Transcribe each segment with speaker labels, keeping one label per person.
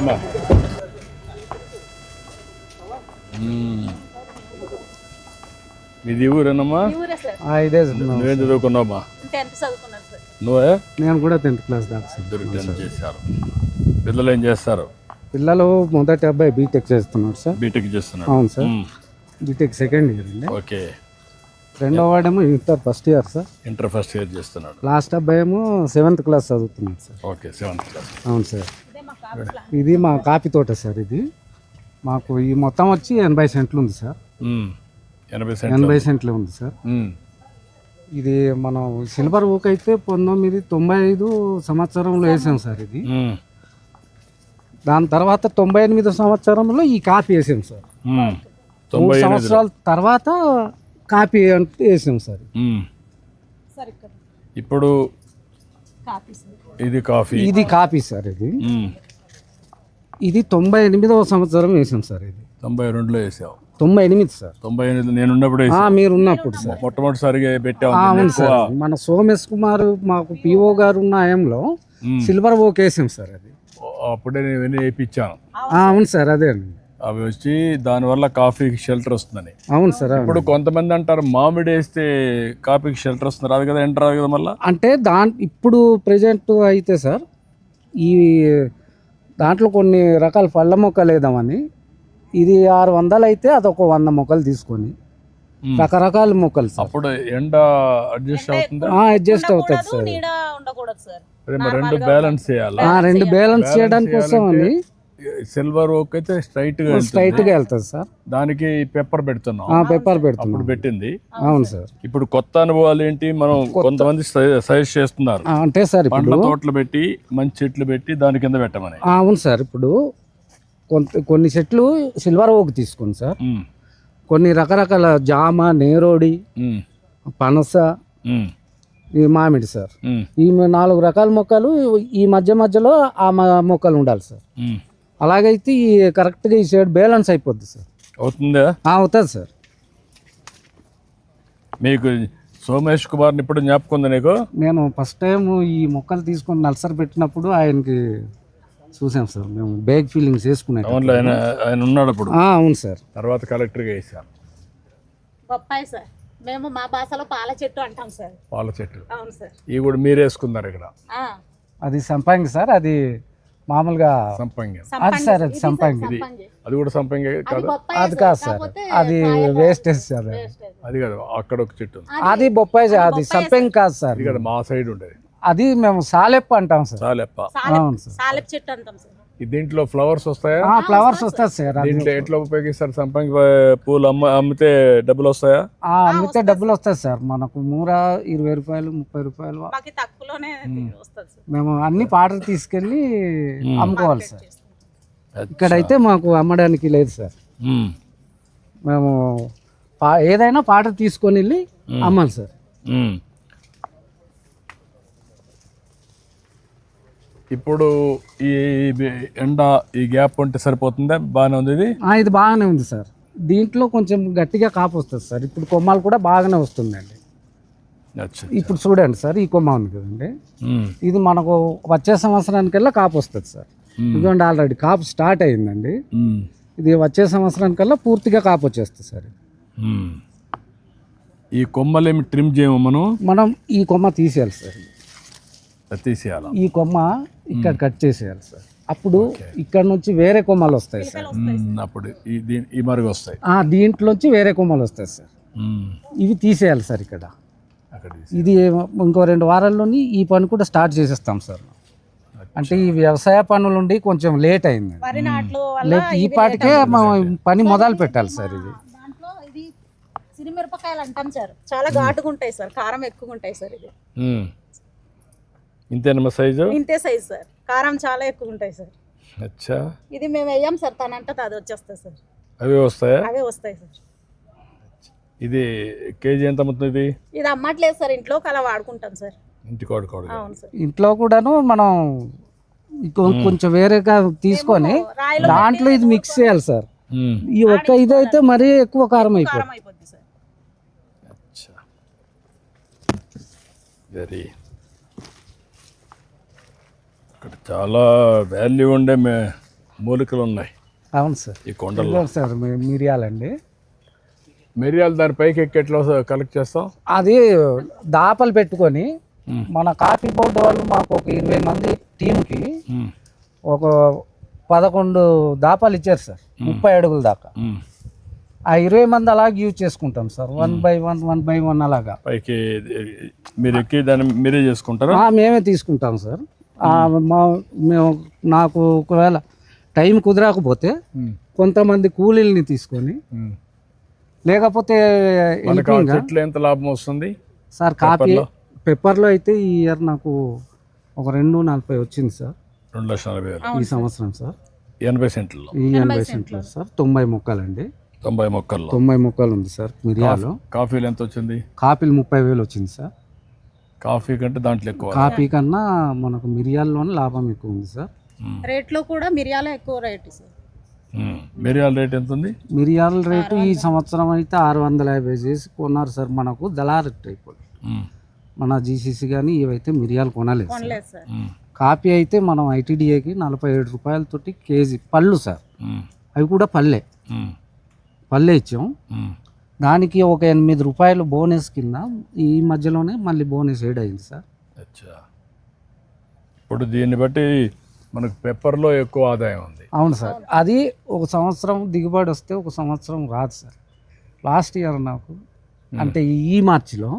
Speaker 1: అమ్మా. మ్మ్. మీది ఊరేనమ్మా?
Speaker 2: ఈ ఊరే సార్.
Speaker 3: ఆ, ఇదే సార్.
Speaker 1: నువ్వేం చదువుకున్నావమ్మా? నువ్వే?
Speaker 3: నేను కూడా టెన్త్ క్లాస్ దాకా
Speaker 1: చేశారు. పిల్లలు ఏం చేస్తారు?
Speaker 3: పిల్లలు మొదటి అబ్బాయి బీటెక్ చేస్తున్నాడు సార్.
Speaker 1: బీటెక్ చేస్తున్నారు
Speaker 3: అవును సార్. బీటెక్ సెకండ్ ఇయర్ అండి.
Speaker 1: ఓకే.
Speaker 3: రెండో వాడేమో inter first year sir.
Speaker 1: Inter first year చేస్తున్నాడు.
Speaker 3: లాస్ట్ అబ్బాయి ఏమో సెవెంత్ క్లాస్ చదువుతున్నాడు సార్.
Speaker 1: ఓకే సెవెంత్ క్లాస్
Speaker 3: అవును సార్.
Speaker 2: ఇదే మా కాపీ
Speaker 3: తోట సార్ ఇది. మాకు ఈ మొత్తం వచ్చి ఎనభై సెంట్లు ఉంది సార్.
Speaker 1: ఎనభై సెంట్లు
Speaker 3: ఎనభై సెంట్లు ఉంది సార్. ఇది మనం సిల్వర్ ఓక్ అయితే పంతొమ్మిది తొంభై ఐదు సంవత్సరంలో వేసాం సార్ ఇది. దాని తర్వాత తొంభై ఎనిమిది సంవత్సరంలో ఈ కాపీ వేసాం సార్. మూడు సంవత్సరాల తర్వాత కాపీ అంటే వేసాం సార్.
Speaker 1: ఇప్పుడు ఇది కాఫీ.
Speaker 3: ఇది కాపీ సార్ ఇది. ఇది తొంభై ఎనిమిదవ సంవత్సరం వేసాం సార్ ఇది.
Speaker 1: తొంభై రెండులో వేసావు.
Speaker 3: తొంభై ఎనిమిది సార్.
Speaker 1: తొంభై ఎనిమిది నేను ఉన్నప్పుడు
Speaker 3: మీరు ఉన్నప్పుడు సార్.
Speaker 1: మొట్టమొదటిసారిగా నేను
Speaker 3: అవును సార్. మన సోమేష్ కుమార్ మాకు పిఓ గారు ఉన్న ఆయంలో. సిల్వర్ ఓక్ వేసాం సార్ అది.
Speaker 1: అప్పుడే నేను వేయించాను.
Speaker 3: అవును సార్ అదే అండి.
Speaker 1: అవి వచ్చి దానివల్ల కాఫీకి షెల్టర్ వస్తుందని.
Speaker 3: అవును సార్.
Speaker 1: ఇప్పుడు కొంతమంది అంటారు మామిడి వేస్తే కాఫీకి షెల్టర్ వస్తుంది. రాదు కదా ఎంటర్ రాదు కదా మళ్ళా?
Speaker 3: అంటే దా ఇప్పుడు ప్రజెంట్ అయితే సార్ ఈ దాంట్లో కొన్ని రకాల పళ్ళ మొక్కలు వేద్దామని. ఇది ఆరు వందలు అయితే అదొక వంద మొక్కలు తీసుకొని. రకరకాల మొక్కలు
Speaker 1: అప్పుడు ఎండ అడ్జస్ట్ అవుతుందా?
Speaker 3: అడ్జస్ట్ అవుతుంది సార్.
Speaker 2: నీడ ఉండకూడదు సార్.
Speaker 1: అదే మరి రెండు బ్యాలెన్స్ చేయాలా?
Speaker 3: ఆ, రెండు బ్యాలెన్స్ చేయడానికి వస్తామని
Speaker 1: సిల్వర్ ఓక్ అయితే స్ట్రైట్గా వెళ్తుంది.
Speaker 3: స్ట్రైట్గా వెళ్తుంది సార్.
Speaker 1: దానికి పెప్పర్ పెడుతున్నాం.
Speaker 3: ఆ పేపర్
Speaker 1: అప్పుడు
Speaker 3: పెడుతున్నాం
Speaker 1: పెట్టింది.
Speaker 3: అవును సార్.
Speaker 1: ఇప్పుడు కొత్త అనుభవాలు ఏంటి? మనం కొంతమంది సజెస్ట్ చేస్తున్నారు.
Speaker 3: అంటే సార్ ఇప్పుడు
Speaker 1: పండ్ల తోటలు పెట్టి మంచి చెట్లు పెట్టి దాని కింద పెట్టమని.
Speaker 3: అవును సార్. ఇప్పుడు కొంత కొన్ని చెట్లు సిల్వర్ ఓక్ తీసుకోండి సార్. కొన్ని రకరకాల జామ నేరోడి పనస ఈ మామిడి సార్. ఈ నాలుగు రకాల మొక్కలు ఈ మధ్య మధ్యలో ఆ మొక్కలు ఉండాలి సార్. అలాగైతే ఈ కరెక్ట్గా ఈ షేడ్ బ్యాలెన్స్ అయిపోద్ది సార్.
Speaker 1: అవుతుందా?
Speaker 3: ఆ, అవుతుంది సార్.
Speaker 1: మీకు సోమేష్ కుమార్ని ఇప్పుడు జ్ఞాపకం నీకు?
Speaker 3: నేను ఫస్ట్ టైం ఈ మొక్కలు తీసుకొని నల్సర్ పెట్టినప్పుడు ఆయనకి చూసాం సార్. మేము బ్యాగ్ ఫీలింగ్స్ వేసుకునే
Speaker 1: టౌన్లో ఆయన ఆయన ఉన్నాడు అప్పుడు.
Speaker 3: అవును సార్.
Speaker 1: తర్వాత కలెక్టర్గా వేసాను
Speaker 2: బొప్పాయి సార్. మేము మా భాషలో పాల చెట్టు అంటాం సార్.
Speaker 1: పాల చెట్లు
Speaker 2: అవును సార్.
Speaker 1: ఇవి కూడా మీరు వేసుకున్నారు ఇక్కడ.
Speaker 2: ఆ,
Speaker 3: అది సంపంగి సార్. అది మామూలుగా
Speaker 1: సంపంగి.
Speaker 3: అది. సార్ అది సంపంగి.
Speaker 1: అది కూడా సంపంగి
Speaker 2: అది
Speaker 1: కాదు?
Speaker 3: అది కాదు సార్. అది వేస్టేజ్ సార్. అది.
Speaker 1: కాదు అక్కడ ఒక చెట్టు ఉంది.
Speaker 3: అది బొప్పాయి సార్ అది సంపంగి కాదు సార్.
Speaker 1: అది కదా మా సైడ్ ఉండేది.
Speaker 3: అది మేము సాలెప్ప అంటాం సార్.
Speaker 1: చాలెప్ప
Speaker 2: సాలెప్
Speaker 3: అవును సార్.
Speaker 2: సాలెప్ చెట్టు అంటాం సార్.
Speaker 1: దీంట్లో ఫ్లవర్స్ వస్తాయా?
Speaker 3: ఆ, ఫ్లవర్స్ వస్తుంది సార్
Speaker 1: దీంట్లో ఎట్లా ఉపయోగిస్తారు? సంపంగి పూలు అమ్మ అమ్మితే డబ్బులు వస్తాయా?
Speaker 3: ఆ, అమ్మితే డబ్బులు వస్తాయి సార్. మనకు మూర ఇరవై రూపాయలు ముప్పై రూపాయలు
Speaker 2: మాకు తక్కువలోనే వస్తుంది సార్.
Speaker 3: మేము అన్ని పాటలు తీసుకెళ్ళి అమ్ముకోవాలి సార్. ఇక్కడైతే మాకు అమ్మడానికి లేదు సార్. మేము. పా ఏదైనా పాట తీసుకొని వెళ్ళి అమ్మాలి సార్.
Speaker 1: ఇప్పుడు ఈ ఎండ ఈ గ్యాప్ ఉంటే సరిపోతుందా? బాగానే ఉంది ఇది?
Speaker 3: ఇది బాగానే ఉంది సార్. దీంట్లో కొంచెం గట్టిగా కాపు వస్తుంది సార్. ఇప్పుడు కొమ్మలు కూడా బాగానే వస్తుందండి. ఇప్పుడు చూడండి సార్ ఈ కొమ్మ ఉంది కదండి. ఇది మనకు వచ్చే సంవత్సరానికల్లా కాపు వస్తుంది సార్. ఇదిగోండి ఆల్రెడీ కాపు స్టార్ట్ అయిందండి. ఇది వచ్చే సంవత్సరానికల్లా పూర్తిగా కాపు వచ్చేస్తుంది సార్.
Speaker 1: ఈ కొమ్మలేమి ట్రిమ్ చేయము మనం?
Speaker 3: మనం ఈ కొమ్మ తీసేయాలి సార్.
Speaker 1: తీసేయాల?
Speaker 3: ఈ కొమ్మ ఇక్కడ కట్ చేసేయాలి సార్. అప్పుడు ఇక్కడ నుంచి వేరే కొమ్మలు వస్తాయి సార్.
Speaker 1: అప్పుడు ఈ మరుగు వస్తాయి.
Speaker 3: ఆ, దీంట్లోంచి వేరే కొమ్మలు వస్తాయి సార్. ఇవి తీసేయాలి సార్ ఇక్కడ. ఇది ఇంకో రెండు వారాల్లోని ఈ పని కూడా స్టార్ట్ చేసేస్తాం సార్. అంటే ఈ వ్యవసాయ పనులుండి కొంచెం లేట్ అయింది. ఈ పాటికే మనం పని మొదలు పెట్టాలి సార్ ఇది.
Speaker 2: దాంట్లో ఇది సిరిమిరపకాయలు అంటాం సార్. చాలా ఘాటుగా ఉంటాయి సార్. కారం ఎక్కువ ఉంటాయి సార్ ఇది.
Speaker 1: ఇంతేనమ్మా సైజు?
Speaker 2: ఇంతే సైజ్ సార్. కారం చాలా ఎక్కువ ఉంటాయి సార్.
Speaker 1: అచ్చా.
Speaker 2: ఇది మేము వేయం సార్. తనంటే అది వచ్చేస్తుంది సార్.
Speaker 1: అవి వస్తాయా?
Speaker 2: అవే వస్తాయి సార్.
Speaker 1: ఇది కేజీ ఎంత అమ్ముతుంది ఇది?
Speaker 2: ఇది అమ్మట్లేదు సార్. ఇంట్లోకి అలా వాడుకుంటాం సార్.
Speaker 1: ఇంటికి వాడుకోవడం
Speaker 2: అవును సార్.
Speaker 3: ఇంట్లో కూడాను మనం ఇంకో- కొంచెం వేరేగా తీసుకొని దాంట్లో ఇది మిక్స్ చేయాలి సార్. ఈ ఒక్క ఇది అయితే మరీ ఎక్కువ కారం అయిపోతుంది
Speaker 2: కారం అయిపోద్ది సార్.
Speaker 1: అచ్చా. వెరీ ఇక్కడ చాలా వాల్యూ ఉండే మే మూలికలు ఉన్నాయి
Speaker 3: అవును సార్.
Speaker 1: ఈ కొండల్లో.
Speaker 3: ఇదిగోండి సార్ మిరియాలండి
Speaker 1: మిరియాలు దాని పైకి ఎక్కి ఎట్లా కలెక్ట్ చేస్తాం?
Speaker 3: అది దాపలు పెట్టుకొని. మన కాఫీ బోర్డు వాళ్ళు మాకు ఒక ఇరవై మంది టీంకి. ఒక పదకొండు దాపాలు ఇచ్చారు సార్. ముప్పై అడుగుల దాకా. ఆ ఇరవై మంది అలాగే యూజ్ చేసుకుంటాం sir. One by one one by one అలాగా.
Speaker 1: పైకి మీరు ఎక్కి దాన్ని మీరే చేసుకుంటారా?
Speaker 3: మేమే తీసుకుంటాం సార్. మా మేము నాకు ఒకవేళ టైం కుదరకపోతే. కొంతమంది కూలీల్ని తీసుకొని. లేకపోతే
Speaker 1: ఎంత లాభం వస్తుంది?
Speaker 3: Sir copy
Speaker 1: పెప్పర్లో?
Speaker 3: పెప్పర్లో అయితే ఈ ఇయర్ నాకు ఒక రెండు నలభై వచ్చింది సార్.
Speaker 1: రెండు లక్షల నలభై
Speaker 3: ఈ సంవత్సరం సార్.
Speaker 1: ఎనభై సెంట్లలో?
Speaker 3: ఈ ఎనభై సెంట్లు సార్. తొంభై మొక్కలండి.
Speaker 1: తొంభై మొక్కల్లో.
Speaker 3: తొంభై మొక్కలు ఉంది సార్ మిరియాలు.
Speaker 1: కాఫీలు ఎంత వచ్చింది?
Speaker 3: కాపీలు ముప్పై వేలు వచ్చింది సార్.
Speaker 1: కాఫీ కంటే దాంట్లో ఎక్కువ
Speaker 3: కాపీ కన్నా మనకు మిరియాల్లోనే లాభం ఎక్కువ ఉంది సార్.
Speaker 2: రేట్లో కూడా మిరియాలే ఎక్కువ రేటు సార్.
Speaker 1: మిరియాల రేట్ ఎంత ఉంది
Speaker 3: మిరియాల రేటు ఈ సంవత్సరం అయితే ఆరు వందల యాభై చేసి కొన్నారు సార్ మనకు దళారు టైప్
Speaker 1: మ్మ్.
Speaker 3: మన జీసీసీ కానీ ఇవైతే మిరియాలు కొనలేదు సార్. కాపీ అయితే మనం ఐటీడీఏకి నలభై ఏడు రూపాయలతోటి కేజీ పళ్ళు సార్. అవి కూడా పల్లె. పల్లె ఇచ్చాం. దానికి ఒక ఎనిమిది రూపాయలు బోనస్ కింద ఈ మధ్యలోనే మళ్ళీ బోనస్ ఏడ్ అయింది సార్.
Speaker 1: అచ్చా. ఇప్పుడు దీన్ని బట్టి మనకు పెప్పర్లో ఎక్కువ ఆదాయం ఉంది.
Speaker 3: అవును సార్. అది ఒక సంవత్సరం దిగుబడి వస్తే ఒక సంవత్సరం రాదు సార్. లాస్ట్ ఇయర్ నాకు అంటే ఈ మార్చిలో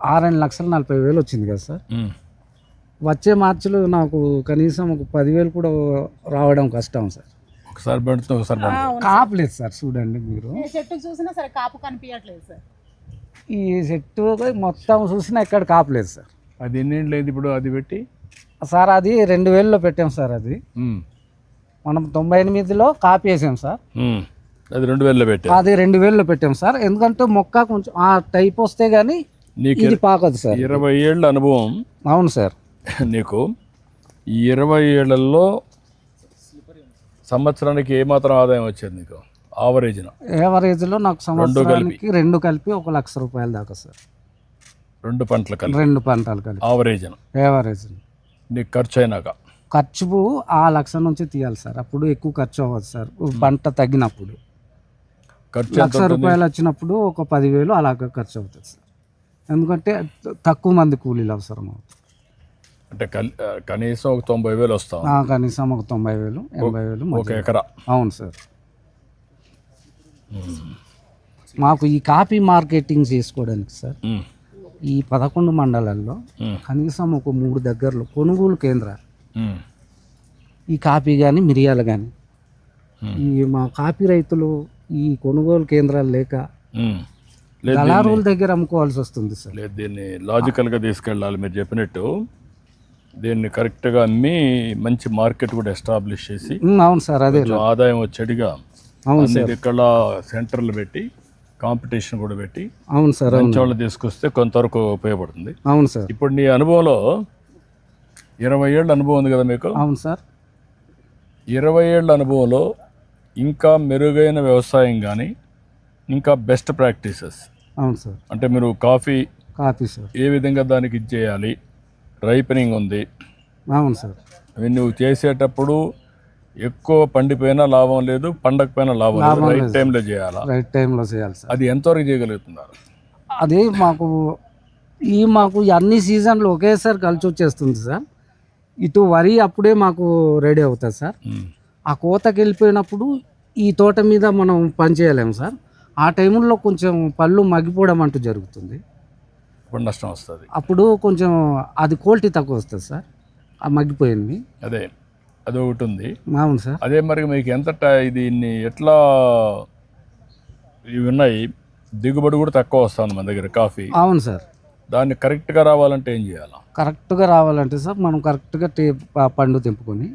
Speaker 3: ఆరేడు లక్షల నలభై వేలు వచ్చింది కదా సార్. వచ్చే మార్చిలో నాకు కనీసం ఒక పదివేలు కూడా రావడం కష్టం సార్.
Speaker 1: ఒకసారి పెడుతుంది ఒకసారి పెడుతుంది
Speaker 2: అవును
Speaker 3: కాపలేదు సార్ చూడండి మీరు.
Speaker 2: ఏ చెట్టు చూసినా సరే కాపు కనిపించట్లేదు సార్.
Speaker 3: ఈ చెట్టు మొత్తం చూసినా ఎక్కడ కాపలేదు సార్.
Speaker 1: అది ఎన్నేళ్ళు అయింది ఇప్పుడు అది పెట్టి?
Speaker 3: సార్ అది రెండు వేలలో పెట్టాం సార్ అది. మనం తొంభై ఎనిమిదిలో కాపీ వేసాం సార్.
Speaker 1: అది రెండు వేలలో పెట్టా.
Speaker 3: అది రెండు వేలలో పెట్టాం సార్. ఎందుకంటే మొక్క కొంచెం ఆ టైప్ వస్తే కానీ
Speaker 1: నీకు
Speaker 3: ఇది పాకదు సార్.
Speaker 1: ఇరవై ఏళ్ళ అనుభవం.
Speaker 3: అవును సార్.
Speaker 1: నీకు ఈ ఇరవై ఏళ్ళలో సంవత్సరానికి ఏమాత్రం ఆదాయం వచ్చేది నీకు? ఆవరేజ్న
Speaker 3: యావరేజ్లో నాకు సంవత్సరానికి రెండు కలిపి ఒక లక్ష రూపాయల దాకా సార్.
Speaker 1: రెండు పంటలు కలిపి.
Speaker 3: రెండు పంటలు కలిపి.
Speaker 1: ఆవరేజ్న
Speaker 3: యావరేజ్
Speaker 1: నీకు ఖర్చు అయినాక
Speaker 3: ఖర్చు ఆ లక్ష నుంచి తీయాలి సార్. అప్పుడు ఎక్కువ ఖర్చు అవ్వదు సార్. పంట తగ్గినప్పుడు.
Speaker 1: ఖర్చు
Speaker 3: లక్ష రూపాయలు వచ్చినప్పుడు ఒక పదివేలు అలాగ ఖర్చు అవుతుంది సార్. ఎందుకంటే తక్కువ మంది కూలీలు అవసరం అవుతుంది.
Speaker 1: అంటే కనీసం ఒక తొంభై వేలు వస్తాం
Speaker 3: కనీసం ఒక తొంభై వేలు ఎనభై వేలు
Speaker 1: ఒక. ఎకరా
Speaker 3: అవును సార్ మాకు ఈ కాఫీ మార్కెటింగ్ చేసుకోవడానికి సార్. ఈ పదకొండు మండలాల్లో. కనీసం ఒక మూడు దగ్గరలో కొనుగోలు కేంద్రాలు. ఈ కాఫీ కానీ మిరియాలు కానీ. ఈ మా కాఫీ రైతులు ఈ కొనుగోలు కేంద్రాలు లేక దళారుల దగ్గర అమ్ముకోవాల్సి వస్తుంది సార్
Speaker 1: దీన్ని లాజికల్గా తీసుకెళ్ళాలి మీరు చెప్పినట్టు దీన్ని కరెక్ట్గా అమ్మి మంచి మార్కెట్ కూడా ఎస్టాబ్లిష్ చేసి
Speaker 3: అవును సార్ అదే
Speaker 1: ఆదాయం వచ్చేట్టుగా
Speaker 3: అవును
Speaker 1: అన్ని ఇక్కడ సెంటర్లు పెట్టి కాంపిటీషన్ కూడా పెట్టి
Speaker 3: అవును సార్
Speaker 1: మంచి వాళ్ళు తీసుకొస్తే కొంతవరకు ఉపయోగపడుతుంది.
Speaker 3: అవును సార్.
Speaker 1: ఇప్పుడు నీ అనుభవంలో ఇరవై ఏళ్ళ అనుభవం ఉంది కదా మీకు?
Speaker 3: అవును సార్.
Speaker 1: ఇరవై ఏళ్ళ అనుభవంలో ఇంకా మెరుగైన వ్యవసాయం కానీ ఇంకా బెస్ట్ ప్రాక్టీసెస్
Speaker 3: అవును సార్.
Speaker 1: అంటే మీరు కాఫీ
Speaker 3: కాఫీ సార్.
Speaker 1: ఏ విధంగా దానికి ఇది చేయాలి? రైపనింగ్ ఉంది.
Speaker 3: అవును సార్.
Speaker 1: అవి నువ్వు చేసేటప్పుడు ఎక్కువ పండిపోయినా లాభం లేదు పండకపోయినా లాభం లేదు. రైట్ టైంలో చేయాలా?
Speaker 3: రైట్ టైంలో చేయాలి సార్.
Speaker 1: అది ఎంతవరకు చేయగలుగుతున్నారు?
Speaker 3: అది మాకు ఈ మాకు అన్ని సీజన్లు ఒకేసారి కలిసి వచ్చేస్తుంది సార్. ఇటు వరి అప్పుడే మాకు రెడీ అవుతుంది సార్. ఆ కోతకి వెళ్ళిపోయినప్పుడు ఈ తోట మీద మనం పని చేయలేము సార్. ఆ టైంలో కొంచెం పళ్ళు మగ్గిపోవడం అంటూ జరుగుతుంది.
Speaker 1: ఇప్పుడు నష్టం వస్తుంది.
Speaker 3: అప్పుడు కొంచెం అది క్వాలిటీ తక్కువ వస్తుంది సార్. ఆ మగ్గిపోయింది.
Speaker 1: అదే అది ఒకటి ఉంది.
Speaker 3: అవును సార్.
Speaker 1: అదే మరి మీకు ఎంత దీన్ని ఎట్లా ఇవి ఉన్నాయి? దిగుబడి కూడా తక్కువ వస్తుంది మన దగ్గర కాఫీ.
Speaker 3: అవును సార్.
Speaker 1: దాన్ని కరెక్ట్గా రావాలంటే ఏం చేయాలి?
Speaker 3: కరెక్ట్గా రావాలంటే సార్ మనం కరెక్ట్గా టే పండు తెంపుకొని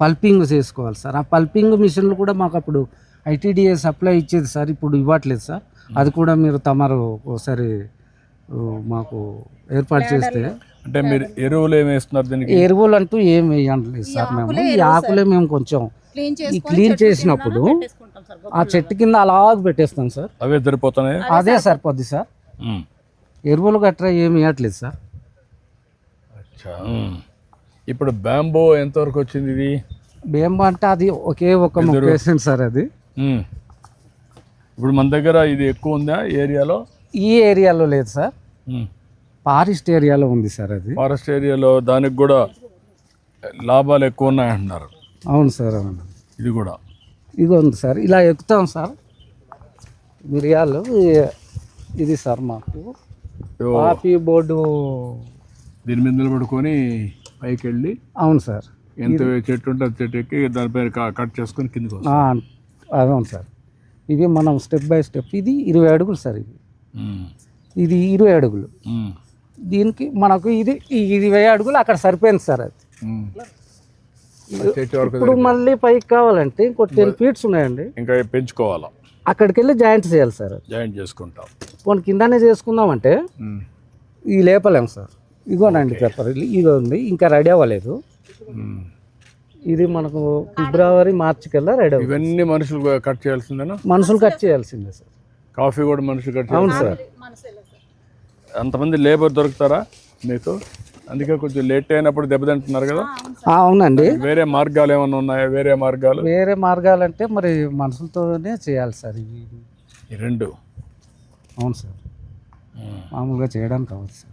Speaker 3: పల్పింగ్ చేసుకోవాలి సార్. ఆ పల్పింగ్ మిషన్లు కూడా మాకు అప్పుడు ఐటీడీఏ సప్లై ఇచ్చేది సార్ ఇప్పుడు ఇవ్వట్లేదు సార్. అది కూడా మీరు తమరు ఒకసారి మాకు ఏర్పాటు చేస్తే
Speaker 1: అంటే మీరు ఎరువులు ఏమి వేస్తున్నారు దీనికి?
Speaker 3: ఎరువులు అంటూ ఏం వేయట్లేదు సార్ మేము. ఈ ఆకులే మేము కొంచెం
Speaker 2: క్లీన్
Speaker 3: ఈ క్లీన్ చేసినప్పుడు ఆ చెట్టు కింద అలాగ పెట్టేస్తాం సార్.
Speaker 1: అవే సరిపోతున్నాయి
Speaker 3: అదే సరిపోద్ది సార్. ఎరువులు గట్రా ఏమి వేయట్లేదు సార్.
Speaker 1: ఇప్పుడు బ్యాంబో ఎంతవరకు వచ్చింది ఇది?
Speaker 3: బేంబో అంటే అది ఒకే ఒక మొక్క సార్ అది.
Speaker 1: ఇప్పుడు మన దగ్గర ఇది ఎక్కువ ఉందా ఏరియాలో?
Speaker 3: ఈ ఏరియాలో లేదు సార్. ఫారెస్ట్ ఏరియాలో ఉంది సార్ అది.
Speaker 1: ఫారెస్ట్ ఏరియాలో దానికి కూడా లాభాలు ఎక్కువ ఉన్నాయంటున్నారు.
Speaker 3: అవును సార్ అవును.
Speaker 1: ఇది కూడా.
Speaker 3: ఇది ఉంది సార్. ఇలా ఎక్కుతాం సార్. మిరియాలు ఇది సార్ మాకు. Coffee board.
Speaker 1: దీని మీద నిలబడుకొని పైకి వెళ్ళి
Speaker 3: అవును సార్.
Speaker 1: ఎంత చెట్టు ఉంటే చెట్టు ఎక్కి దానిపైన కట్ చేసుకొని కిందికి
Speaker 3: అవును సార్. ఇవి మనం స్టెప్ బై స్టెప్. ఇది ఇరవై అడుగులు సార్ ఇది. ఇది ఇరవై అడుగులు. దీనికి మనకు ఇది ఇరవై అడుగులు అక్కడ సరిపోయింది సార్ అది. ఇప్పుడు మళ్ళీ పైకి కావాలంటే ఇంకో టెన్ ఫీట్స్ ఉన్నాయండి.
Speaker 1: ఇంకా పెంచుకోవాలా?
Speaker 3: అక్కడికి వెళ్ళి జాయింట్ చేయాలి సార్.
Speaker 1: జాయింట్ చేసుకుంటాం.
Speaker 3: పోనీ కిందనే చేసుకుందామంటే. ఇది లేపలేము సార్. ఇగోనండి పేపర్ ఇది. ఉంది. ఇంకా రెడీ అవ్వలేదు. ఇది మనకు ఫిబ్రవరి మార్చి కల్లా రెడీ
Speaker 1: ఇవన్నీ మనుషులు కట్ చేయాల్సిందేనా?
Speaker 3: మనుషులు కట్ చేయాల్సిందే సార్.
Speaker 1: కాఫీ కూడా మనుషులు కట్
Speaker 3: అవును సార్.
Speaker 2: మనసులో సార్
Speaker 1: అంతమంది లేబర్ దొరుకుతారా మీకు అందుకే కొంచెం లేట్ అయినప్పుడు దెబ్బతింటున్నారు కదా.
Speaker 3: ఆ, అవునండి.
Speaker 1: వేరే మార్గాలు ఏమైనా ఉన్నాయా? వేరే మార్గాలు?
Speaker 3: వేరే మార్గాలంటే మరి మనుషులతోనే చేయాలి సార్ ఇవి.
Speaker 1: ఈ రెండు.
Speaker 3: అవును సార్. మామూలుగా చేయడానికి అవ్వదు సార్.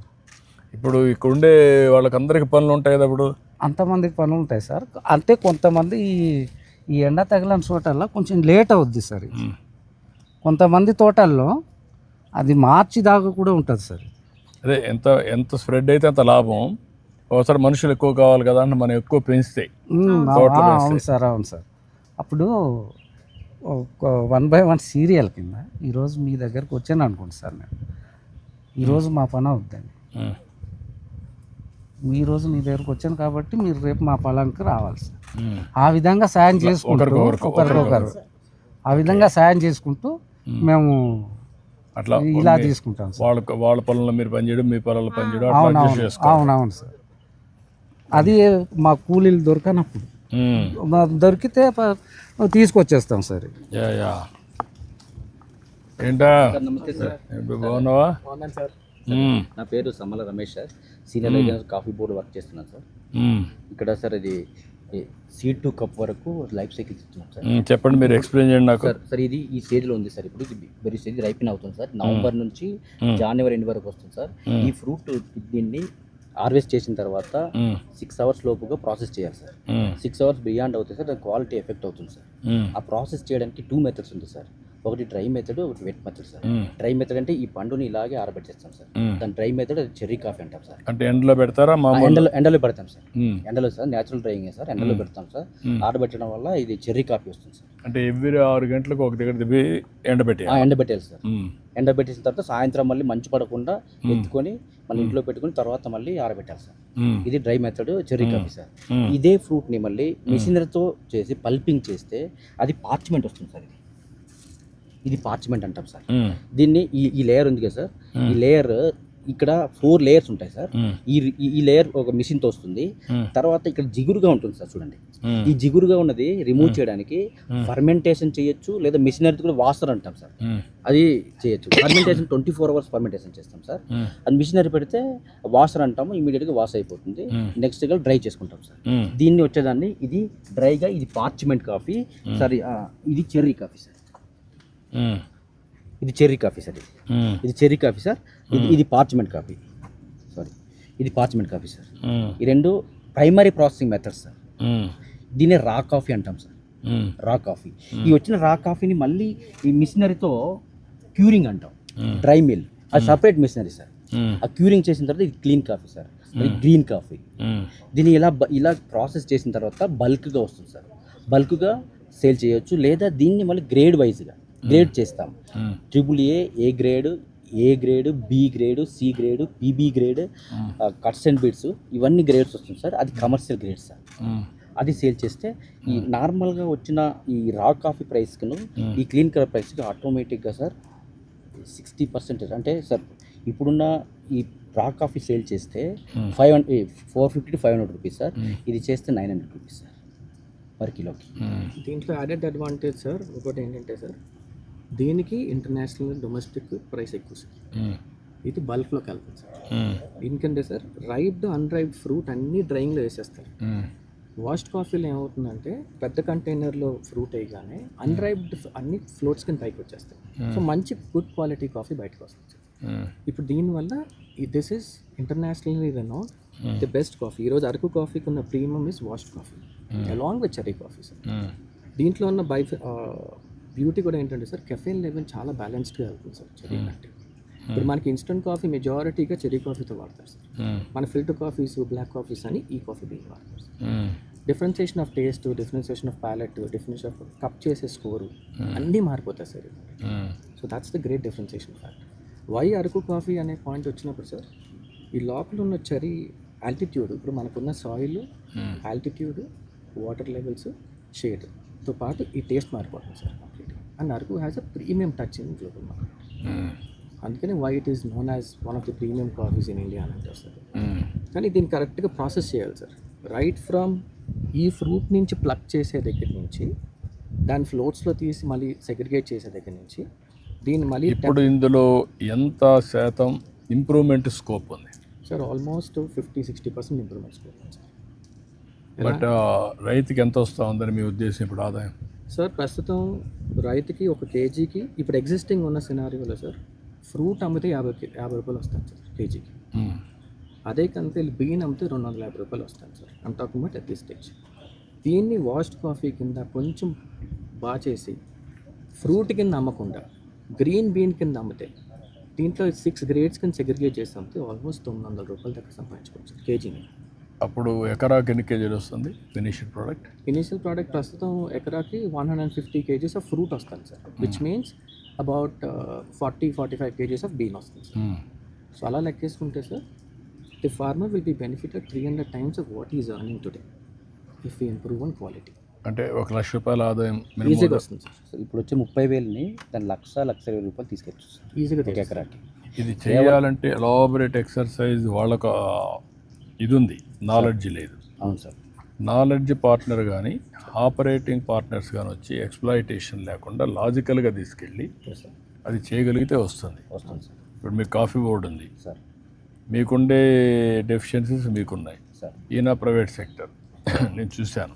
Speaker 1: ఇప్పుడు ఇక్కడ ఉండే వాళ్ళకందరికి పనులు ఉంటాయి కదా ఇప్పుడు?
Speaker 3: అంతమందికి పనులు ఉంటాయి సార్. అంటే కొంతమంది ఈ ఈ ఎండ తగిలిన చోటల్లో కొంచెం లేట్ అవుద్ది సార్. కొంతమంది తోటల్లో అది మార్చి దాకా కూడా ఉంటుంది సార్.
Speaker 1: అదే ఎంత ఎంత స్ప్రెడ్ అయితే అంత లాభం. ఒకసారి మనుషులు ఎక్కువ కావాలి కదా అంటే మనం ఎక్కువ పెంచితే.
Speaker 3: అవును. సార్ అవును సార్. అప్పుడు ఒక వన్ బై వన్ సీరియల్ కింద ఈరోజు మీ దగ్గరకు వచ్చాను అనుకోండి సార్ నేను. ఈరోజు మా పని అవుద్దండి. ఈ రోజు మీ దగ్గరకు వచ్చాను కాబట్టి మీరు రేపు మా పొలానికి రావాలి సార్. ఆ విధంగా సాయం చేసుకుంటూ
Speaker 1: ఒకరికొకరు,
Speaker 3: ఒకరికొకరు. ఆ విధంగా సాయం చేసుకుంటూ మేము.
Speaker 1: అట్లా
Speaker 3: ఇలా తీసుకుంటాం సార్.
Speaker 1: వాళ్ళ వాళ్ళ పొలంలో మీరు పనిచేయడం మీ పొలంలో పనిచేయడం అట్లా
Speaker 3: అవునవును సార్. అది మా కూలీలు దొరకనప్పుడు. దొరికితే తీసుకొచ్చేస్తాం సార్.
Speaker 1: Yeah yeah. ఏంటా? బాగున్నావా.
Speaker 4: నా పేరు Sammala Ramesh sir. Senior coffee board work చేస్తున్నాను సార్. ఇక్కడ సార్ ఇది సీడ్ టు కప్ వరకు లైఫ్ సైకిల్ ఇస్తున్నాం సార్.
Speaker 1: చెప్పండి మీరు ఎక్స్ప్లెయిన్ చేయండి నాకు.
Speaker 4: సార్ సార్ ఇది ఈ స్టేజ్లో ఉంది సార్. ఇప్పుడు వెరీ స్టేజ్ రైపిన్ అవుతుంది సార్. నవంబర్ నుంచి జనవరి ఎండ్ వరకు వస్తుంది సార్. ఈ ఫ్రూట్ దీన్ని హార్వెస్ట్ చేసిన తర్వాత. సిక్స్ అవర్స్ లోపుగా ప్రాసెస్ చేయాలి సార్. సిక్స్ అవర్స్ బియాండ్ అవుతుంది సార్ దాని క్వాలిటీ ఎఫెక్ట్ అవుతుంది సార్. ఆ ప్రాసెస్ చేయడానికి టూ మెథడ్స్ ఉంది సార్. ఒకటి డ్రై మెథడ్ ఒకటి wet method sir. Dry method అంటే ఈ పండుని ఇలాగే ఆరబెట్టేస్తాం సార్. దాని డ్రై మెథడ్ అది చెర్రీ కాఫీ అంటాం సార్.
Speaker 1: అంటే ఎండలో పెడతారా?
Speaker 4: ఎండలో ఎండలో పెడతాం సార్. ఎండలో సార్ న్యాచురల్ డ్రైయింగ్ సార్ ఎండలో పెడతాం సార్. ఆరబెట్టడం వల్ల ఇది చెర్రీ కాఫీ వస్తుంది సార్.
Speaker 1: అంటే ఎవ్రీ ఆరు గంటలకు ఒక దగ్గర దిగి ఎండబెట్టి
Speaker 4: ఎండబెట్టాలి సార్. ఎండబెట్టేసిన తర్వాత సాయంత్రం మళ్ళీ మంచు పడకుండా ఎత్తుకొని మళ్ళీ ఇంట్లో పెట్టుకొని తర్వాత మళ్ళీ ఆరబెట్టాలి సార్. ఇది dry method cherry coffee sir. ఇదే ఫ్రూట్ని మళ్ళీ మిషనరీతో చేసి పల్పింగ్ చేస్తే అది పార్చ్మెంట్ వస్తుంది సార్ ఇది. ఇది పార్చ్మెంట్ అంటాం సార్. దీన్ని ఈ ఈ లేయర్ ఉంది కదా సార్ ఈ లేయర్ ఇక్కడ ఫోర్ లేయర్స్ ఉంటాయి సార్. ఈ ఈ- లేయర్ ఒక మిషన్తో వస్తుంది. తర్వాత ఇక్కడ జిగురుగా ఉంటుంది సార్ చూడండి. ఈ జిగురుగా ఉన్నది రిమూవ్ చేయడానికి ఫర్మెంటేషన్ చేయొచ్చు లేదా మిషనరీ కూడా వాసర్ అంటాం సార్. అది చేయొచ్చు fermentation twenty four hours fermentation చేస్తాం సార్. అది మిషనరీ పెడితే వాసర్ అంటాము ఇమీడియట్గా వాష్ అయిపోతుంది. నెక్స్ట్గా డ్రై చేసుకుంటాం సార్. దీన్ని వచ్చేదాన్ని ఇది డ్రైగా ఇది పార్చ్మెంట్ కాఫీ సారీ ఇది చెర్రీ కాఫీ సార్. ఇది చెర్రీ కాఫీ సార్ ఇది.
Speaker 1: ఉమ్.
Speaker 4: ఇది చెర్రీ కాఫీ సార్. ఇది ఇది పార్చ్మెంట్ కాఫీ. సారీ ఇది పార్చ్మెంట్ కాఫీ సార్. ఈ రెండు ప్రైమరీ ప్రాసెసింగ్ మెథడ్స్ సార్. దీన్ని రా కాఫీ అంటాం సార్. రా కాఫీ. ఈ వచ్చిన రా కాఫీని మళ్ళీ ఈ మిషనరీతో క్యూరింగ్ అంటాం. Dry mill. అది సపరేట్ మిషనరీ సార్. ఆ క్యూరింగ్ చేసిన తర్వాత ఇది clean coffee sir. Green coffee. దీన్ని ఇలా ఇలా ప్రాసెస్ చేసిన తర్వాత బల్క్గా వస్తుంది సార్. బల్క్గా సేల్ చేయొచ్చు లేదా దీన్ని మళ్ళీ గ్రేడ్ వైజ్గా. గ్రేడ్ చేస్తాం. Triple A A grade A grade B grade C grade PB grade cuts and bits ఇవన్నీ గ్రేడ్స్ వస్తుంది సార్. అది కమర్షియల్ గ్రేడ్ సార్. అది సేల్ చేస్తే ఈ నార్మల్గా వచ్చిన ఈ రా కాఫీ ప్రైస్కును ఈ క్లీన్ కలర్ ప్రైస్కి ఆటోమేటిక్గా సార్ సిక్స్టీ పర్సెంటేజ్. అంటే సార్ ఇప్పుడున్న ఈ రా కాఫీ సేల్ చేస్తే five hundred four fifty to five hundred rupees sir. ఇది చేస్తే nine hundred rupees sir per కిలోకి.
Speaker 5: దీంట్లో యాడెడ్ అడ్వాంటేజ్ సార్ ఒకటి ఏంటంటే సార్ దీనికి ఇంటర్నేషనల్ డొమెస్టిక్ ప్రైస్ ఎక్కువ సార్. ఇది బల్క్లోకి వెళ్తుంది సార్. ఎందుకంటే సార్? రైప్డ్ అన్రైప్డ్ ఫ్రూట్ అన్ని డ్రైయింగ్లో వేసేస్తారు. వాష్డ్ కాఫీలో ఏమవుతుందంటే పెద్ద కంటైనర్లో ఫ్రూట్ వేయగానే అన్రైప్డ్ అన్ని ఫ్లోట్స్ కింద పైకి వచ్చేస్తాయి. సో మంచి గుడ్ క్వాలిటీ కాఫీ బయటకు వస్తుంది. ఇప్పుడు దీనివల్ల this is internationally renown the best coffee ఈరోజు అరకు కాఫీకి ఉన్న premium is washed coffee along with cherry coffee sir. దీంట్లో ఉన్న బై బ్యూటీ కూడా ఏంటంటే సార్ కెఫెన్ లెవెల్ చాలా బ్యాలెన్స్డ్గా వెళ్తుంది సార్ చెరీ కంటే. ఇప్పుడు మనకి ఇన్స్టెంట్ కాఫీ మెజారిటీగా చెరీ కాఫీతో వాడతారు సార్.
Speaker 1: మ్మ్.
Speaker 5: మన ఫిల్టర్ కాఫీస్ బ్లాక్ కాఫీస్ అని ఈ కాఫీ బీన్ వాడతారు sir.
Speaker 1: Hmm.
Speaker 5: Differentiation of taste differentiation of palate differentiation of cup చేసే స్కోరు అన్నీ మారిపోతాయి sir. So that's the great differentiation fact why Araku coffee అనే పాయింట్ వచ్చినప్పుడు సార్ ఈ లోపల ఉన్న చరి ఆల్టిట్యూడ్ ఇప్పుడు మనకున్న సాయిల్. ఆల్టిట్యూడ్ వాటర్ లెవెల్స్ షేడ్తో పాటు ఈ టేస్ట్ మారిపోతుంది sir. And Araku has a premium touch in global market. అందుకని why it is known as one of the premium coffees in India అని అంటారు సార్.
Speaker 1: మ్మ్.
Speaker 5: కానీ దీన్ని కరెక్ట్గా ప్రాసెస్ చేయాలి సార్. రైట్ ఫ్రమ్ ఈ ఫ్రూట్ నుంచి ప్లక్ చేసే దగ్గర నుంచి దాని ఫ్లోట్స్లో తీసి మళ్ళీ సెగ్రిగేట్ చేసే దగ్గర నుంచి దీన్ని మళ్ళీ
Speaker 1: ఇప్పుడు ఇందులో ఎంత శాతం ఇంప్రూవ్మెంట్ స్కోప్ ఉంది?
Speaker 5: Sir almost fifty sixty percent improvements sir.
Speaker 1: But రైతుకి ఎంత వస్తూ ఉందని మీ ఉద్దేశం ఇప్పుడు ఆదాయం?
Speaker 5: సార్ ప్రస్తుతం రైతుకి ఒక కేజీకి ఇప్పుడు ఎగ్జిస్టింగ్ ఉన్న సినారియోలో సార్ ఫ్రూట్ అమ్మితే యాభై యాభై రూపాయలు వస్తాయి సార్ కేజీకి.
Speaker 1: మ్మ్.
Speaker 5: అదే కంటే బీన్ అమ్మితే రెండు వందల యాభై రూపాయలు వస్తాయి sir I'm talking but at this stage దీన్ని వాష్డ్ కాఫీ కింద కొంచెం బాగా చేసి ఫ్రూట్ కింద అమ్మకుండా గ్రీన్ బీన్ కింద అమ్మితే దీంట్లో సిక్స్ గ్రేడ్స్ కింద సెగ్రిగేట్ చేసి అమ్మితే ఆల్మోస్ట్ తొమ్మిది వందల రూపాయల దాకా సంపాదించుకోవచ్చు సార్ కేజీని.
Speaker 1: అప్పుడు ఎకరాకి ఎన్ని కేజీలు వస్తుంది ఫినిష్డ్ ప్రోడక్ట్?
Speaker 5: ఇనీషియల్ ప్రోడక్ట్ ప్రస్తుతం ఎకరాకి one hundred and fifty kgs of fruit వస్తుంది sir which means about forty forty five kgs of bean వస్తుంది సార్. సో అలా లెక్కేసుకుంటే sir the farmer will be benefited three hundred times of what is earning today if you improve on quality
Speaker 1: అంటే ఒక లక్ష రూపాయల ఆదాయం
Speaker 5: ఈజీగా వస్తుంది sir.
Speaker 4: So ఇప్పుడు వచ్చే ముప్పై వేలని దాని లక్ష లక్ష ఇరవై రూపాయలు తీసుకెచ్చు సార్
Speaker 5: ఈజీగా.
Speaker 4: ఎకరాకి.
Speaker 1: ఇది చేయాలంటే ఎలాబరేట్ ఎక్సర్సైజ్ వాళ్ళకు ఇది ఉంది నాలెడ్జ్ లేదు.
Speaker 4: అవును సార్.
Speaker 1: నాలెడ్జ్ పార్ట్నర్ కానీ ఆపరేటింగ్ పార్ట్నర్స్ కానీ వచ్చి ఎక్స్ప్లాయిటేషన్ లేకుండా లాజికల్గా తీసుకెళ్ళి అది చేయగలిగితే వస్తుంది.
Speaker 4: వస్తుంది సార్.
Speaker 1: ఇప్పుడు మీకు కాఫీ బోర్డు ఉంది.
Speaker 4: సార్.
Speaker 1: మీకుండే డెఫిషియన్సీస్ మీకున్నాయి.
Speaker 4: సార్.
Speaker 1: ఈయన ప్రైవేట్ సెక్టర్. నేను చూశాను.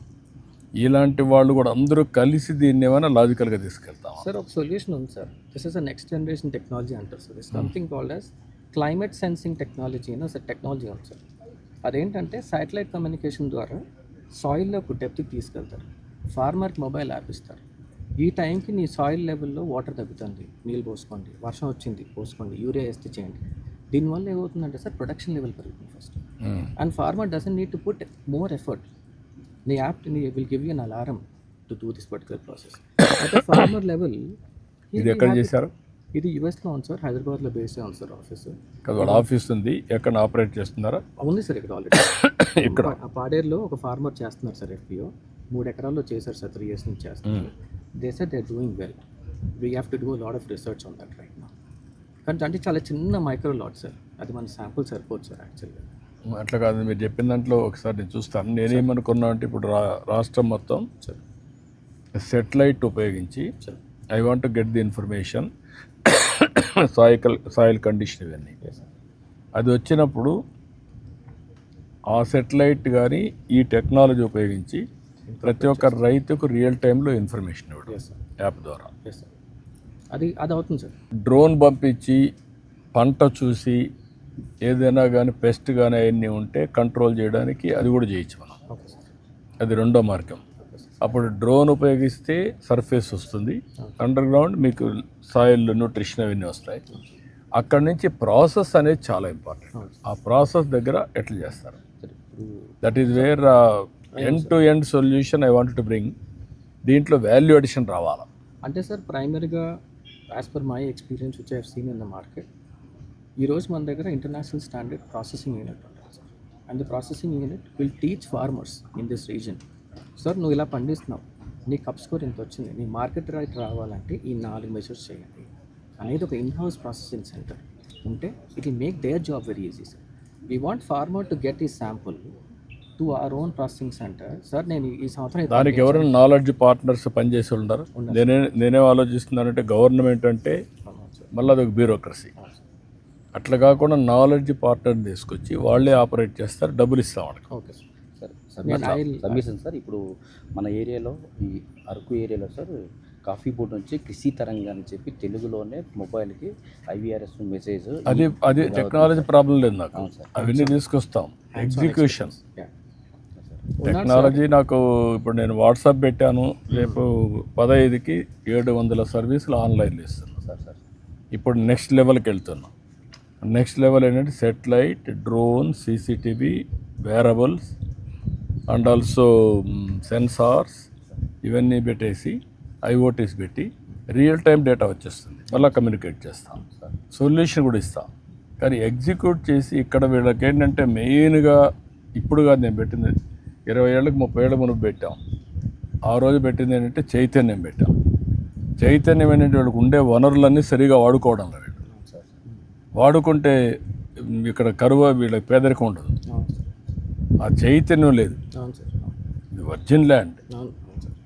Speaker 1: ఇలాంటి వాళ్ళు కూడా అందరూ కలిసి దీన్ని ఏమైనా లాజికల్గా తీసుకెళ్తాం
Speaker 5: సార్ ఒక సొల్యూషన్ ఉంది sir. This is a next generation technology అంటారు sir. This something called as climate sensing technology అని సార్ టెక్నాలజీ ఉంది సార్. అదేంటంటే శాటిలైట్ కమ్యూనికేషన్ ద్వారా సాయిల్లో ఒక డెప్త్కి తీసుకెళ్తారు. ఫార్మర్కి మొబైల్ యాప్ ఇస్తారు. ఈ టైంకి నీ సాయిల్ లెవెల్లో వాటర్ తగ్గుతుంది. నీళ్ళు పోసుకోండి. వర్షం వచ్చింది పోసుకోండి. యూరియా వేస్తే చేయండి. దీనివల్ల ఏమవుతుందంటే సార్ ప్రొడక్షన్ లెవెల్ పెరుగుతుంది first and farmer doesn't need to put more effort నీ యాప్ నీ will give you an alarm to do this particular process అయితే ఫార్మర్ లెవెల్
Speaker 1: ఇది ఎక్కడ చేశారు?
Speaker 5: ఇది యుఎస్లో ఉంది సార్ హైదరాబాద్లో బేస్డ్ ఉంది సార్ ఆఫీస్.
Speaker 1: వాళ్ళ ఆఫీస్ ఉంది. ఎక్కడ ఆపరేట్ చేస్తున్నారా?
Speaker 5: ఉంది సార్ ఇక్కడ ఆల్రెడీ.
Speaker 1: ఇక్కడ.
Speaker 5: ఆ పాడేరులో ఒక ఫార్మర్ చేస్తున్నారు సార్ ఎఫ్పిఓ. మూడు ఎకరాల్లో చేశారు సార్ త్రీ ఇయర్స్ నుంచి చేస్తున్నారు. They sir they doing well we have to do lot of research on that right నా కానీ అంటే చాలా చిన్న మైక్రో లాట్ సార్. అది మన శాంపుల్ సరిపోదు సార్ యాక్చువల్గా
Speaker 1: అట్లా కాదు. మీరు చెప్పిన దాంట్లో ఒకసారి నేను చూస్తాను. నేనేమనుకున్నా అంటే ఇప్పుడు రా రాష్ట్రం మొత్తం
Speaker 5: సార్.
Speaker 1: సెటిలైట్ ఉపయోగించి I want to get the information సాయికల్ soil condition ఇవన్నీ. అది వచ్చినప్పుడు ఆ సెటిలైట్ కానీ ఈ టెక్నాలజీ ఉపయోగించి ప్రతి ఒక్క రైతుకు రియల్ టైంలో ఇన్ఫర్మేషన్ ఇవ్వడం యాప్ ద్వారా.
Speaker 5: అది అది అవుతుంది సార్
Speaker 1: డ్రోన్ పంపించి పంట చూసి ఏదైనా కానీ పెస్ట్ కానీ అవన్నీ ఉంటే కంట్రోల్ చేయడానికి అది కూడా చేయొచ్చు మనం అది రెండో మార్గం. అప్పుడు డ్రోన్ ఉపయోగిస్తే సర్ఫేస్ వస్తుంది. అండర్ గ్రౌండ్ మీకు సాయిల్ న్యూట్రిషన్ అవన్నీ వస్తాయి. అక్కడి నుంచి ప్రాసెస్ అనేది చాలా ఇంపార్టెంట్. ఆ ప్రాసెస్ దగ్గర ఎట్లా చేస్తారు? That is where end to end solution I want to bring దీంట్లో వాల్యూ అడిషన్ రావాలా?
Speaker 5: అంటే సార్ ప్రైమరీగా as per my experience which I've seen in the market ఈరోజు మన దగ్గర ఇంటర్నేషనల్ స్టాండర్డ్ ప్రాసెసింగ్ యూనిట్ ఉంటుంది sir. And the processing unit will teach farmers in this region sir నువ్వు ఇలా పండిస్తున్నావు. నీ కప్ స్కోర్ ఇంత వచ్చింది నీ మార్కెట్ రైట్ రావాలంటే ఈ నాలుగు మెజర్స్ చేయండి. అనేది ఒక ఇన్ హౌస్ ప్రాసెసింగ్ సెంటర్. ఉంటే it will make their job very easy sir. We want farmer to get ఈ sample to our own processing centre sir నేను ఈ సంవత్సరం
Speaker 1: దానికి ఎవరైనా నాలెడ్జ్ పార్ట్నర్స్ పనిచేసి ఉంటారు? నేనే నేనే ఆలోచిస్తున్నానంటే గవర్నమెంట్ అంటే. మళ్ళీ అదొక బ్యూరోక్రసీ అట్లా కాకుండా నాలెడ్జ్ పార్ట్నర్ తీసుకొచ్చి వాళ్ళే ఆపరేట్ చేస్తారు డబ్బులు ఇస్తాం వాళ్ళకి.
Speaker 5: Okay sir.
Speaker 4: Submission sir. ఇప్పుడు మన ఏరియాలో ఈ అరకు ఏరియాలో సార్ కాఫీ బోర్డ్ నుంచి కృషి తరంగా అని చెప్పి తెలుగులోనే మొబైల్కి ఐవీఆర్ఎస్ మెసేజ్
Speaker 1: అది అది టెక్నాలజీ ప్రాబ్లం లేదు నాకు. అవన్నీ తీసుకొస్తాం. ఎగ్జిక్యూషన్. టెక్నాలజీ నాకు ఇప్పుడు నేను వాట్సాప్ పెట్టాను. రేపు పదహైదుకి ఏడు వందల సర్వీసులు ఆన్లైన్లో ఇస్తున్నాను
Speaker 4: సార్ సార్.
Speaker 1: ఇప్పుడు నెక్స్ట్ లెవెల్కి వెళ్తున్నాం. నెక్స్ట్ లెవెల్ ఏంటంటే satellite drone CCTV wearables and also sensors ఇవన్నీ పెట్టేసి ఐఓటీస్ పెట్టి రియల్ టైం డేటా వచ్చేస్తుంది. మళ్ళీ కమ్యూనికేట్ చేస్తాం. సొల్యూషన్ కూడా ఇస్తాం. కానీ ఎగ్జిక్యూట్ చేసి ఇక్కడ వీళ్ళకి ఏంటంటే మెయిన్గా ఇప్పుడు కాదు నేను పెట్టింది ఇరవై ఏళ్ళకి ముప్పై ఏళ్ళ మునుపు పెట్టాం. ఆ రోజు పెట్టింది ఏంటంటే చైతన్యం పెట్టాం. చైతన్యం ఏంటంటే వీళ్ళకి ఉండే వనరులన్నీ సరిగా వాడుకోవడం వీళ్ళు వాడుకుంటే ఇక్కడ కరువు వీళ్ళకి పేదరికం ఉండదు. ఆ చైతన్యం లేదు.
Speaker 5: అవును సార్.
Speaker 1: ఇది వర్జిన్ ల్యాండ్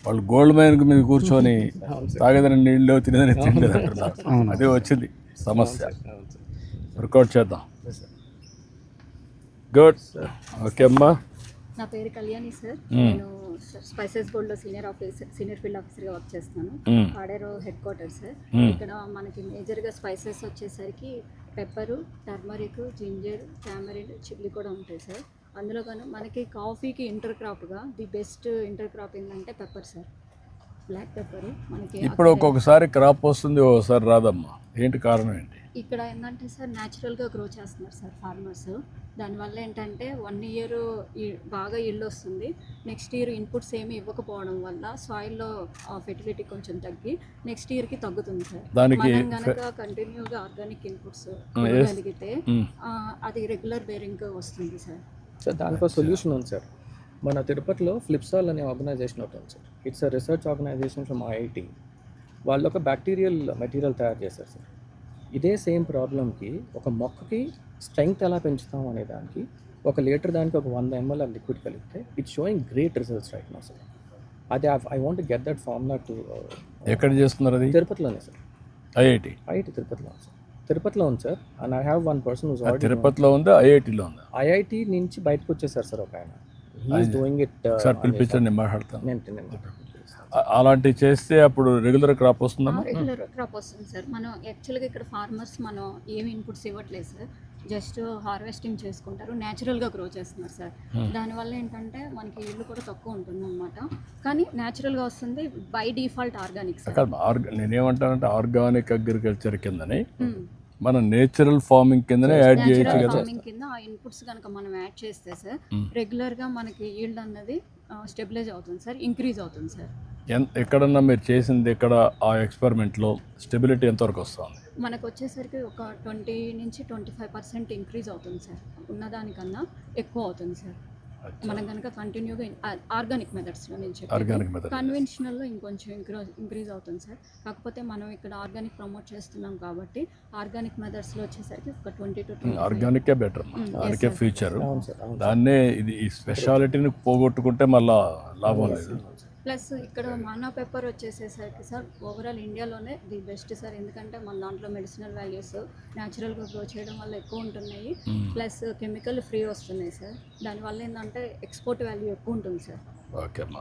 Speaker 1: వాళ్ళు గోల్డ్ మైన్ మీద కూర్చొని తాగేదని నీళ్ళు తినేదని తినలేదు అంటున్నారు అదే వచ్చింది సమస్య.
Speaker 5: అవును సార్.
Speaker 1: వర్కౌట్ చేద్దాం. గుడ్ ఓకే అమ్మా.
Speaker 2: నా పేరు కళ్యాణి సార్.
Speaker 1: మ్మ్.
Speaker 2: నేను స్పైసెస్ బోర్డ్లో సీనియర్ ఆఫీసర్ సీనియర్ ఫీల్డ్ ఆఫీసర్గా వర్క్ చేస్తున్నాను.
Speaker 1: మ్మ్.
Speaker 2: Paderu head quarter sir.
Speaker 1: మ్మ్.
Speaker 2: ఇక్కడ మనకి మేజర్గా స్పైసెస్ వచ్చేసరికి pepper turmeric ginger tamarind chilli కూడా ఉంటాయి సార్. అందులో కానీ మనకి కాఫీకి ఇంటర్ క్రాప్గా ది బెస్ట్ ఇంటర్ క్రాప్ ఏంటంటే పెప్పర్ సార్. బ్లాక్ పెప్పర్ మనకి
Speaker 1: ఇప్పుడు ఒక్కొక్కసారి క్రాప్ వస్తుంది ఒకసారి రాదమ్మా. ఏంటి కారణం ఏంటి?
Speaker 2: ఇక్కడ ఏంటంటే సార్ న్యాచురల్గా గ్రో చేస్తున్నారు సార్ ఫార్మర్స్ దానివల్ల ఏంటంటే వన్ ఇయర్ బాగా ఇల్లు వస్తుంది. నెక్స్ట్ ఇయర్ ఇన్పుట్స్ ఏమి ఇవ్వకపోవడం వల్ల సాయిల్లో ఫెర్టిలిటీ కొంచెం తగ్గి నెక్స్ట్ ఇయర్కి తగ్గుతుంది సార్.
Speaker 1: దానికి
Speaker 2: కనుక కంటిన్యూగా ఆర్గానిక్ ఇన్పుట్స్. ఆ, అది రెగ్యులర్ బేరింగ్ వస్తుంది సార్.
Speaker 5: సార్ దానికి ఒక సొల్యూషన్ ఉంది సార్ మన తిరుపతిలో ఫ్లిప్సాల్ అనే ఆర్గనైజేషన్ ఒకటి ఉంది sir it's a research organisation from IIT వాళ్ళు ఒక బ్యాక్టీరియల్ మెటీరియల్ తయారు చేశారు సార్ ఇదే సేమ్ ప్రాబ్లమ్కి ఒక మొక్కకి స్ట్రెంగ్త్ ఎలా పెంచుతాం అనే దానికి ఒక లీటర్ దానికి ఒక వంద ఎంఎల్ లిక్విడ్ కలిపితే it's showing great results right నా సార్ అది I want get that formula to
Speaker 1: ఎక్కడ చేస్తున్నారు అది?
Speaker 5: తిరుపతిలోనే సార్
Speaker 1: ఐఐటి
Speaker 5: ఐఐటి తిరుపతిలో సార్ తిరుపతిలో ఉంది sir. And I have one person
Speaker 1: తిరుపతిలో ఉందా? ఐఐటిలో ఉందా?
Speaker 5: ఐఐటి నుంచి బయటకు వచ్చేసారు సార్ ఒక ఆయన. హీఈస్ డూయింగ్ ఇట్
Speaker 1: ఒకసారి పిలిపించండి నేను మాట్లాడతాను.
Speaker 5: నేను నేను
Speaker 1: అ- అలాంటివి చేస్తే అప్పుడు రెగ్యులర్ క్రాప్ వస్తుందమ్మా?
Speaker 2: రెగ్యులర్ క్రాప్ వస్తుంది సార్. మనం యాక్చువల్గా ఇక్కడ ఫార్మర్స్ మనం ఏమి ఇన్పుట్స్ ఇవ్వట్లేదు సార్. జస్ట్ హార్వెస్టింగ్ చేసుకుంటారు. న్యాచురల్గా గ్రో చేస్తున్నారు సార్. దానివల్ల ఏంటంటే మనకి ఇల్లు కూడా తక్కువ ఉంటుంది అనమాట కానీ న్యాచురల్గా వస్తుంది బై డిఫాల్ట్ ఆర్గానిక్
Speaker 1: నేనేమంటానంటే ఆర్గానిక్ అగ్రికల్చర్ కిందని మన నేచురల్ ఫార్మింగ్ కిందనే యాడ్ చేయొచ్చు కదా.
Speaker 2: ఫార్మింగ్ కింద ఆ ఇన్పుట్స్ కనుక మనం యాడ్ చేస్తే సార్ రెగ్యులర్గా మనకి ఈల్డ్ అన్నది స్టెబిలైజ్ అవుతుంది సార్ ఇంక్రీజ్ అవుతుంది సార్.
Speaker 1: ఎక్కడన్నా మీరు చేసింది ఎక్కడ ఆ ఎక్స్పెరిమెంట్లో స్టెబిలిటీ ఎంతవరకు వస్తుంది?
Speaker 2: మనకు వచ్చేసరికి ఒక ట్వంటీ నుంచి ట్వంటీ ఫైవ్ పర్సెంట్ ఇంక్రీజ్ అవుతుంది సార్. ఉన్నదానికన్నా ఎక్కువ అవుతుంది సార్. మనం కనుక కంటిన్యూగా ఆర్గానిక్ మెథడ్స్లో నుంచి
Speaker 1: ఆర్గానిక్ మెథడ్
Speaker 2: కన్వెన్షనల్లో ఇంకొంచెం ఇంక్రీజ్ ఇంక్రీజ్ అవుతుంది సార్. కాకపోతే మనం ఇక్కడ ఆర్గానిక్ ప్రమోట్ చేస్తున్నాం కాబట్టి ఆర్గానిక్ మెథడ్స్లో వచ్చేసరికి ఒక ట్వంటీ టు
Speaker 1: ఆర్గానికే బెటర్ దానికే ఫ్యూచర్
Speaker 5: అవును సార్ అవును
Speaker 1: దాన్నే ఇది ఈ స్పెషాలిటీని పోగొట్టుకుంటే మళ్ళా లాభం లేదు.
Speaker 2: ప్లస్ ఇక్కడ మానా పెప్పర్ వచ్చేసేసరికి సార్ ఓవరాల్ ఇండియాలోనే ది బెస్ట్ సార్. ఎందుకంటే మన దాంట్లో మెడిసినల్ వాల్యూస్ న్యాచురల్గా గ్రో చేయడం వల్ల ఎక్కువ ఉంటున్నాయి. ప్లస్ కెమికల్ ఫ్రీ వస్తున్నాయి సార్. దానివల్ల ఏంటంటే ఎక్స్పోర్ట్ వాల్యూ ఎక్కువ ఉంటుంది సార్.
Speaker 1: ఓకే అమ్మా.